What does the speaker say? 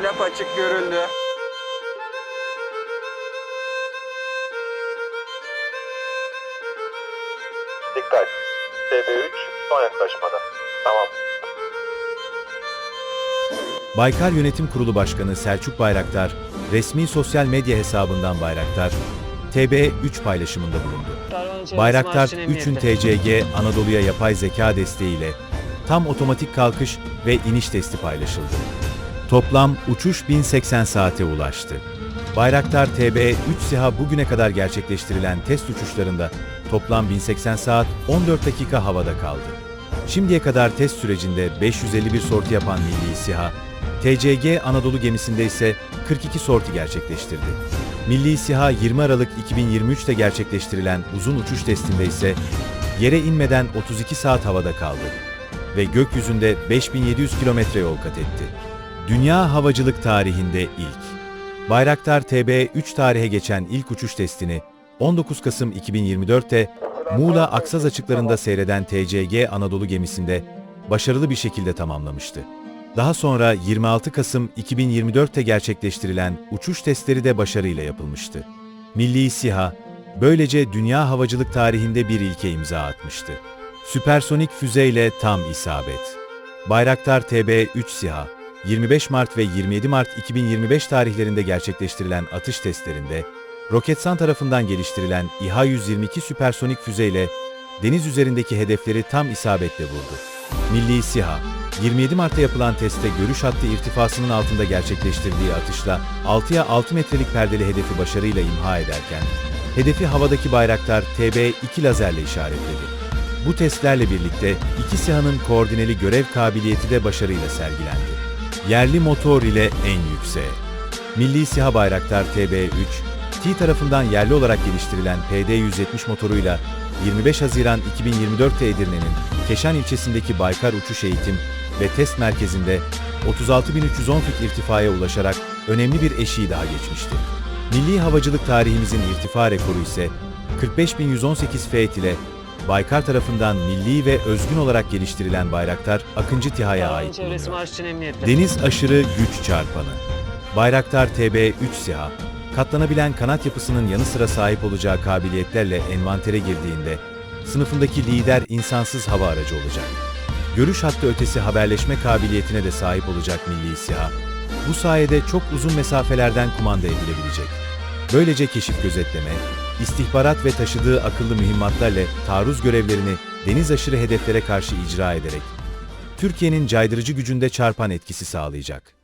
Flap açık görüldü. Dikkat. TB3 son yaklaşmada. Tamam. Baykar Yönetim Kurulu Başkanı Selçuk Bayraktar, resmi sosyal medya hesabından Bayraktar, TB3 paylaşımında bulundu. Bayraktar 3'ün TCG Anadolu'ya yapay zeka desteğiyle tam otomatik kalkış ve iniş testi paylaşıldı. Toplam uçuş 1080 saate ulaştı. Bayraktar TB3 SİHA bugüne kadar gerçekleştirilen test uçuşlarında toplam 1080 saat 14 dakika havada kaldı. Şimdiye kadar test sürecinde 551 sorti yapan Milli SİHA, TCG Anadolu gemisinde ise 42 sorti gerçekleştirdi. Milli SİHA 20 Aralık 2023'te gerçekleştirilen uzun uçuş testinde ise yere inmeden 32 saat havada kaldı ve gökyüzünde 5700 kilometre yol kat etti. Dünya havacılık tarihinde ilk. Bayraktar TB3 tarihe geçen ilk uçuş testini 19 Kasım 2024'te Muğla Aksaz açıklarında seyreden TCG Anadolu gemisinde başarılı bir şekilde tamamlamıştı. Daha sonra 26 Kasım 2024'te gerçekleştirilen uçuş testleri de başarıyla yapılmıştı. Milli SİHA, böylece dünya havacılık tarihinde bir ilke imza atmıştı. Süpersonik füzeyle tam isabet. Bayraktar TB3 SİHA, 25 Mart ve 27 Mart 2025 tarihlerinde gerçekleştirilen atış testlerinde, Roketsan tarafından geliştirilen İHA-122 süpersonik füzeyle deniz üzerindeki hedefleri tam isabetle vurdu. Milli SİHA, 27 Mart'ta yapılan testte görüş hattı irtifasının altında gerçekleştirdiği atışla 6'ya 6 metrelik perdeli hedefi başarıyla imha ederken, hedefi havadaki bayraktar TB2 lazerle işaretledi. Bu testlerle birlikte iki SİHA'nın koordineli görev kabiliyeti de başarıyla sergilendi. Yerli motor ile en yükseğe. Milli SİHA Bayraktar TB3, T tarafından yerli olarak geliştirilen PD-170 motoruyla 25 Haziran 2024'te Edirne'nin Keşan ilçesindeki Baykar Uçuş Eğitim ve Test Merkezi'nde 36.310 fit irtifaya ulaşarak önemli bir eşiği daha geçmişti. Milli havacılık tarihimizin irtifa rekoru ise 45.118 feet ile Baykar tarafından milli ve özgün olarak geliştirilen Bayraktar Akıncı TİHA'ya ait bulunuyor. Deniz aşırı güç çarpanı. Bayraktar TB3 SİHA, katlanabilen kanat yapısının yanı sıra sahip olacağı kabiliyetlerle envantere girdiğinde, sınıfındaki lider insansız hava aracı olacak. Görüş hattı ötesi haberleşme kabiliyetine de sahip olacak Milli SİHA, bu sayede çok uzun mesafelerden kumanda edilebilecek. Böylece keşif gözetleme, istihbarat ve taşıdığı akıllı mühimmatlarla taarruz görevlerini deniz aşırı hedeflere karşı icra ederek, Türkiye'nin caydırıcı gücünde çarpan etkisi sağlayacak.